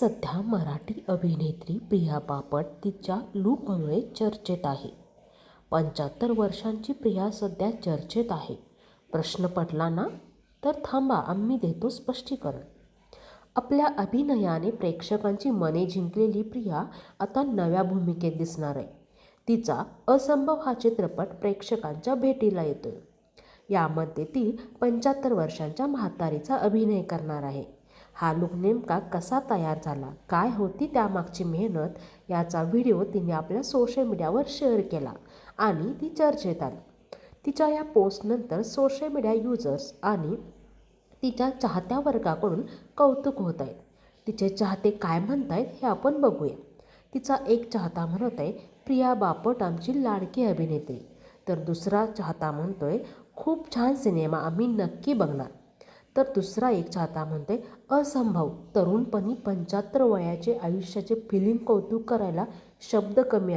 सध्या मराठी अभिनेत्री प्रिया बापट तिच्या लूकमुळे चर्चेत आहे. पंच्याहत्तर वर्षांची प्रिया सध्या चर्चेत आहे. प्रश्न पडला ना? तर थांबा आम्ही देतो स्पष्टीकरण. आपल्या अभिनयाने प्रेक्षकांची मने जिंकलेली प्रिया आता नव्या भूमिकेत दिसणार आहे. तिचा असंभव हा चित्रपट प्रेक्षकांच्या भेटीला येतोय. यामध्ये ती पंच्याहत्तर वर्षांच्या म्हातारीचा अभिनय करणार आहे. हा लुक नेमका कसा तयार झाला? काय होती त्यामागची मेहनत? याचा व्हिडिओ तिने आपल्या सोशल मीडियावर शेअर केला आणि ती चर्चेत आली. तिच्या या पोस्टनंतर सोशल मीडिया युजर्स आणि तिच्या चाहत्या वर्गाकडून कौतुक होत आहेत तिचे चाहते काय म्हणतायत हे आपण बघूया. तिचा एक चाहता म्हणत आहे प्रिया बापट आमची लाडकी अभिनेत्री. तर दुसरा चाहता म्हणतोय खूप छान सिनेमा आम्ही नक्की बघणार. तर दुसरा एक चाहता म्हणते असंभव. तरुणपणी पंच्याहत्तर वयाचे आयुष्याचे फिलिंग कौतुक करायला शब्द कमी आहे.